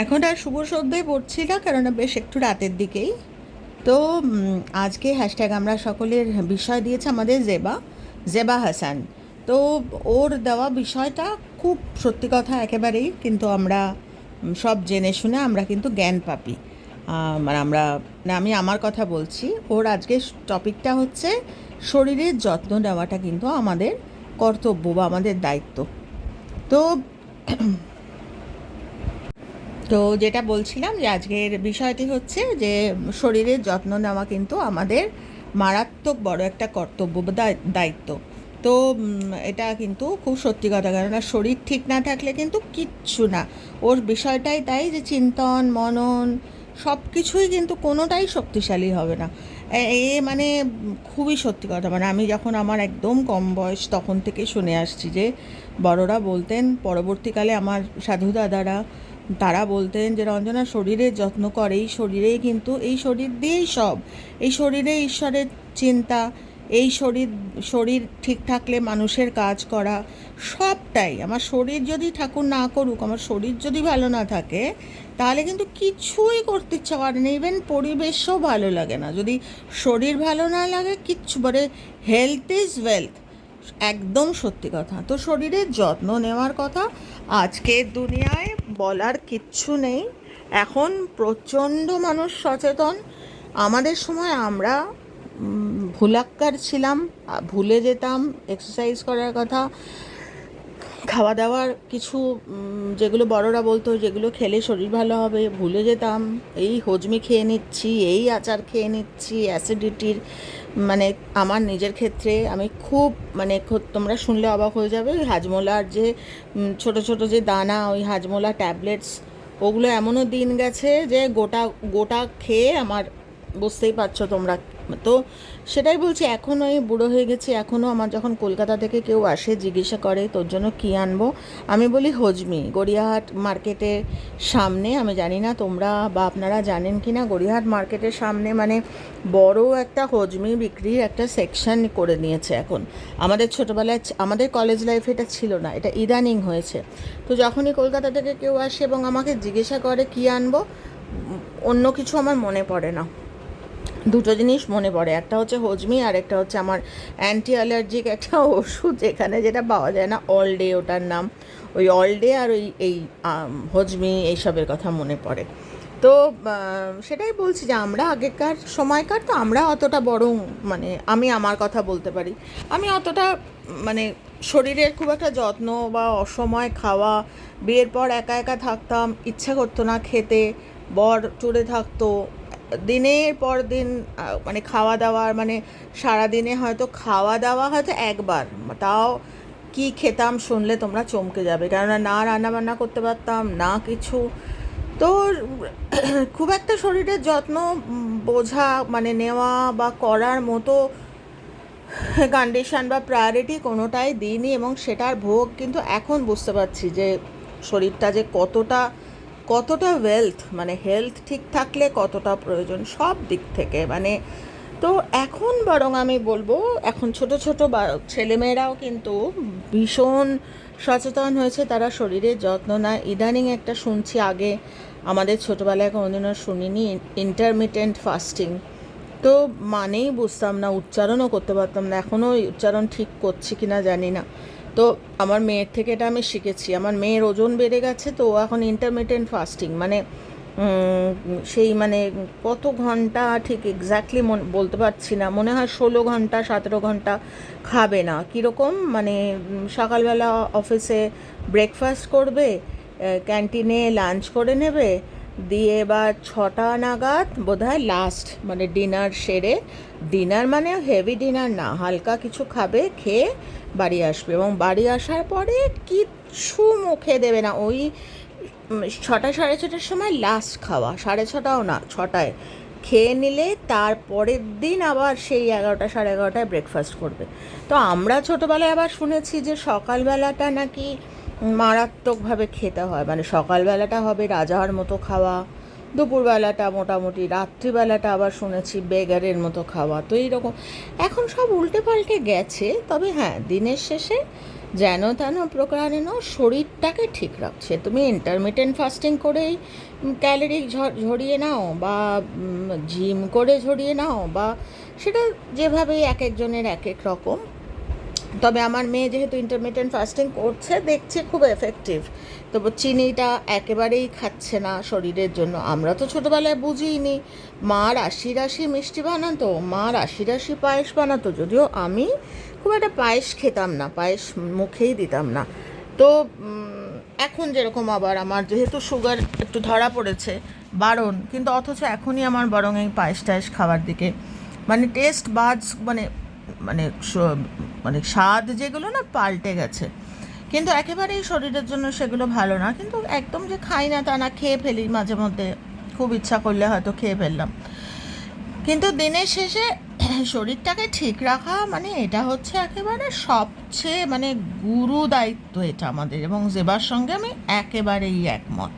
এখন আর শুভ সন্ধ্যায় পড়ছি না, কেননা বেশ একটু রাতের দিকেই। তো আজকে হ্যাশট্যাগ আমরা সকলের বিষয় দিয়েছে আমাদের জেবা জেবা হাসান। তো, ওর দেওয়া বিষয়টা খুব সত্যি কথা একেবারেই, কিন্তু আমরা সব জেনে শুনে আমরা কিন্তু জ্ঞান পাপি। মানে আমরা, না, আমি আমার কথা বলছি, ওর আজকে টপিকটা হচ্ছে শরীরের যত্ন নেওয়াটা কিন্তু আমাদের কর্তব্য বা আমাদের দায়িত্ব। তো তো যেটা বলছিলাম যে আজকের বিষয়টি হচ্ছে যে শরীরের যত্ন নেওয়া কিন্তু আমাদের মারাত্মক বড় একটা কর্তব্য দায়িত্ব। তো এটা কিন্তু খুব সত্যি কথা কেননা শরীর ঠিক না থাকলে কিন্তু কিচ্ছু না। ওর বিষয়টাই তাই যে চিন্তন, মনন সব কিছুই কিন্তু কোনোটাই শক্তিশালী হবে না। এ মানে খুবই সত্যি কথা। মানে আমি যখন আমার একদম কম বয়স তখন থেকে শুনে আসছি যে বড়রা বলতেন, পরবর্তীকালে আমার সাধু দাদারা তারা বলতেন যে রঞ্জনা শরীরের যত্ন করে, এই শরীরেই কিন্তু, এই শরীর দিয়েই সব। এই শরীরে ঈশ্বরের চিন্তা, এই শরীর শরীর ঠিক থাকলে মানুষের কাজ করা, সবটাই। আমার শরীর যদি ঠাকুর না করুক, আমার শরীর যদি ভালো না থাকে, তাহলে কিন্তু কিছুই করতে ইচ্ছা করে না। ইভেন পরিবেশও ভালো লাগে না। যদি শরীর ভালো না লাগে, কিচ্ছু বলে হেলথ ইজ ওয়েলথ একদম সত্যি কথা। তো শরীরের যত্ন নেওয়ার কথা আজকের দুনিয়ায় বলার কিচ্ছু নেই। এখন প্রচণ্ড মানুষ সচেতন। আমাদের সময় আমরা ভুলাক্কার ছিলাম, ভুলে যেতাম এক্সারসাইজ করার কথা। খাওয়া দাওয়ার কিছু যেগুলো বড়রা বলতো, যেগুলো খেলে শরীর ভালো হবে, ভুলে যেতাম। এই হজমি খেয়ে নিচ্ছি, এই আচার খেয়ে নিচ্ছি অ্যাসিডিটির মানে আমার নিজের ক্ষেত্রে আমি খুব মানে তোমরা শুনলে অবাক হয়ে যাবে হাজমোলার যে ছোট ছোট যে দানা, ওই হাজমোলা ট্যাবলেটস ওগুলো এমনও দিন গেছে যে গোটা গোটা খেয়ে আমার বুঝতেই পারছ তোমরা। তো সেটাই বলছি এখনও এই বুড়ো হয়ে গেছি এখনও আমার যখন কলকাতা থেকে কেউ আসে, জিজ্ঞাসা করে, তোর জন্য কী আনব? আমি বলি, হজমি, গড়িয়াহাট মার্কেটের সামনে। আমি জানি না তোমরা বা আপনারা জানেন কি না গড়িয়াহাট মার্কেটের সামনে মানে বড় একটা হজমি বিক্রির একটা সেকশন করে নিয়েছে এখন। আমাদের ছোটোবেলায় আমাদের কলেজ লাইফে এটা ছিল না, এটা ইদানিং হয়েছে। তো যখনই কলকাতা থেকে কেউ আসে এবং আমাকে জিজ্ঞাসা করে, কী আনব? অন্য কিছু আমার মনে পড়ে না। দুটো জিনিস মনে পড়ে। একটা হচ্ছে হজমি আর একটা হচ্ছে আমার অ্যান্টি অ্যালার্জিক একটা ওষুধ এখানে যেটা পাওয়া যায় না অল ডে ওটার নাম। ওই অল ডে আর ওই, এই হজমি এইসবের কথা মনে পড়ে। তো সেটাই বলছি যে আমরা আগেকার সময়কার তো আমরা অতটা বড় মানে আমি আমার কথা বলতে পারি। আমি অতটা মানে শরীরের খুব একটা যত্ন বা অসময় খাওয়া, বিয়ের পর একা একা থাকতাম, ইচ্ছা করতো না খেতে, বর চড়ে থাকতো দিনের পর দিন মানে খাওয়া দাওয়ার মানে সারাদিনে হয়তো খাওয়া দাওয়া হয়তো একবার, তাও কি খেতাম শুনলে তোমরা চমকে যাবে। কেননা না রান্না বান্না করতে পারতাম, না কিছু। তো খুব একটা শরীরের যত্ন বোঝা মানে নেওয়া বা করার মতো কন্ডিশন বা প্রায়োরিটি কোনোটাই দিইনি এবং সেটার ভোগ কিন্তু এখন বুঝতে পারছি যে শরীরটা যে কতটা কতটা ওয়েলথ মানে হেলথ ঠিক থাকলে কতটা প্রয়োজন, সব দিক থেকে। মানে তো এখন বরং আমি বলব, এখন ছোট ছোট ছেলেমেয়েরাও কিন্তু ভীষণ সচেতন হয়েছে, তারা শরীরের যত্ন নেয়। ইদানিং একটা শুনছি আগে, আমাদের ছোটোবেলায় কোনোদিনও শুনিনি ইন্টারমিটেন্ট ফাস্টিং তো মানেই বুঝতাম না, উচ্চারণও করতে পারতাম না, এখনও উচ্চারণ ঠিক করছি কি না জানি না। তো আমার মেয়ের থেকে এটা আমি শিখেছি। আমার মেয়ের ওজন বেড়ে গেছে, তো এখন ইন্টারমিটেন্ট ফাস্টিং মানে সেই মানে কত ঘণ্টা ঠিক এক্স্যাক্টলি বলতে পারছি না। মনে হয় ষোলো ঘণ্টা, সতেরো ঘণ্টা খাবে না। কীরকম? মানে সকালবেলা অফিসে ব্রেকফাস্ট করবে ক্যান্টিনে লাঞ্চ করে নেবে দিয়ে এবার ছটা নাগাদ বোধহয় লাস্ট মানে ডিনার সেরে ডিনার মানে হেভি ডিনার না, হালকা কিছু খাবে, খেয়ে বাড়ি আসবে এবং বাড়ি আসার পরে কিচ্ছু মুখে দেবে না। ওই ছটা সাড়ে ছটার সময় লাস্ট খাওয়া, সাড়ে ছটাও না, ছটায়। খেয়ে নিলে তার পরের দিন আবার সেই এগারোটা সাড়ে এগারোটায় ব্রেকফাস্ট করবে। তো আমরা ছোটোবেলায় আবার শুনেছি যে সকালবেলাটা নাকি মারাত্মকভাবে খেতে হয়। মানে সকালবেলাটা হবে রাজার মতো খাওয়া, দুপুরবেলাটা মোটামুটি, রাত্রিবেলাটা আবার শুনেছি বেগারের মতো খাওয়া। তো এইরকম। এখন সব উল্টে পাল্টে গেছে। তবে হ্যাঁ দিনের শেষে যেন তেন প্রকারেণ শরীরটাকে ঠিক রাখছে। তুমি ইন্টারমিটেন্ট ফাস্টিং করেই ক্যালোরি ঝরিয়ে নাও বা জিম করে ঝরিয়ে নাও বা, সেটা যেভাবেই এক একজনের এক এক রকম তবে আমার মেয়ে যেহেতু ইন্টারমিডিয়েন্ট ফাস্টিং করছে, দেখছে খুব এফেক্টিভ তবু চিনিটা একেবারেই খাচ্ছে না শরীরের জন্য। আমরা তো ছোটোবেলায় বুঝিনি মা রাশি রাশি মিষ্টি বানাতো মা রাশি রাশি পায়েস বানাতো, যদিও আমি খুব একটা পায়েস খেতাম না, পায়েস মুখেই দিতাম না। তো এখন যেরকম আবার আমার যেহেতু সুগার একটু ধরা পড়েছে, বারণ, কিন্তু অথচ এখনই আমার বরং এই পায়েস টায়েস খাওয়ার দিকে মানে টেস্ট বাজ মানে মানে মানে স্বাদ যেগুলো না পাল্টে গেছে। কিন্তু একেবারেই শরীরের জন্য সেগুলো ভালো না। কিন্তু একদম যে খাই না তা না, খেয়ে ফেলি মাঝে মধ্যে। খুব ইচ্ছা করলে হয়তো খেয়ে ফেললাম। কিন্তু দিনের শেষে শরীরটাকে ঠিক রাখা মানে এটা হচ্ছে একেবারে সবচেয়ে মানে গুরু দায়িত্ব এটা আমাদের। এবং জেবার সঙ্গে আমি একেবারেই একমত।